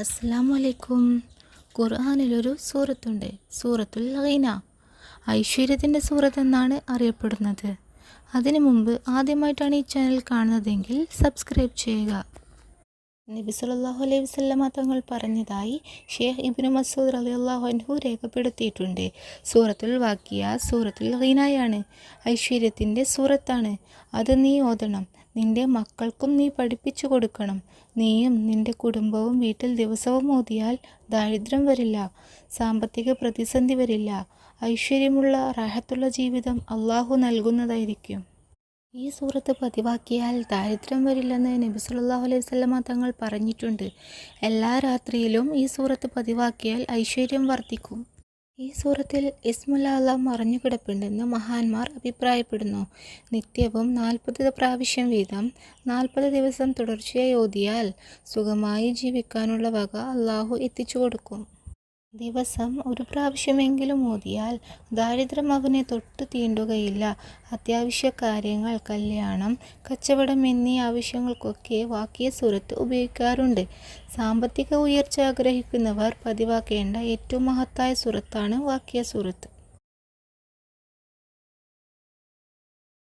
അസ്സലാമു അലൈക്കും ഖുർആാനിലൊരു സൂറത്തുണ്ട്. സൂറത്തുൽ ഹൈന ഐശ്വര്യത്തിന്റെ സൂറത്ത് എന്നാണ് അറിയപ്പെടുന്നത്. അതിനു മുമ്പ് ആദ്യമായിട്ടാണ് ഈ ചാനൽ കാണുന്നതെങ്കിൽ സബ്സ്ക്രൈബ് ചെയ്യുക. നബി സല്ലല്ലാഹു അലൈഹി വസല്ലമ തങ്ങൾ പറഞ്ഞതായി ഷെയ്ഖ് ഇബ്നു മസൂദ് അലി അള്ളാഹുഹു രേഖപ്പെടുത്തിയിട്ടുണ്ട്. സൂറത്തുൽ വാക്കിയ സൂറത്തുൽ ഹൈനായാണ് ഐശ്വര്യത്തിന്റെ സൂറത്താണ്. അത് നീ ഓതണം. നിന്റെ മക്കൾക്കും നീ പഠിപ്പിച്ചു കൊടുക്കണം. നീയും നിന്റെ കുടുംബവും വീട്ടിൽ ദിവസവും ഓതിയാൽ ദാരിദ്ര്യം വരില്ല സാമ്പത്തിക പ്രതിസന്ധി വരില്ല. ഐശ്വര്യമുള്ള റാഹത്തുള്ള ജീവിതം അള്ളാഹു നൽകുന്നതായിരിക്കും. ഈ സൂറത്ത് പതിവാക്കിയാൽ ദാരിദ്ര്യം വരില്ലെന്ന് നബി സല്ലല്ലാഹു അലൈഹി വസല്ലമ തങ്ങൾ പറഞ്ഞിട്ടുണ്ട്. എല്ലാ രാത്രിയിലും ഈ സൂറത്ത് പതിവാക്കിയാൽ ഐശ്വര്യം വർദ്ധിക്കും. ഈ സൂറത്തിൽ ഇസ്മുല്ല മറഞ്ഞു കിടപ്പുണ്ടെന്ന് മഹാന്മാർ അഭിപ്രായപ്പെടുന്നു. നിത്യവും നാൽപ്പത് പ്രാവശ്യം വീതം നാൽപ്പത് ദിവസം തുടർച്ചയായി ഓതിയാൽ സുഖമായി ജീവിക്കാനുള്ള വക അള്ളാഹു എത്തിച്ചു കൊടുക്കും ദിവസം ഒരു പ്രാവശ്യമെങ്കിലും ഓതിയാൽ ദാരിദ്ര്യം അവനെ തൊട്ട് തീണ്ടുകയില്ല. അത്യാവശ്യ കാര്യങ്ങൾ കല്യാണം കച്ചവടം എന്നീ ആവശ്യങ്ങൾക്കൊക്കെ വാക്കിയ സുരത്ത് ഉപയോഗിക്കാറുണ്ട്. സാമ്പത്തിക ഉയർച്ച ആഗ്രഹിക്കുന്നവർ പതിവാക്കേണ്ട ഏറ്റവും മഹത്തായ സുരത്താണ് വാക്കിയ സുരത്ത്.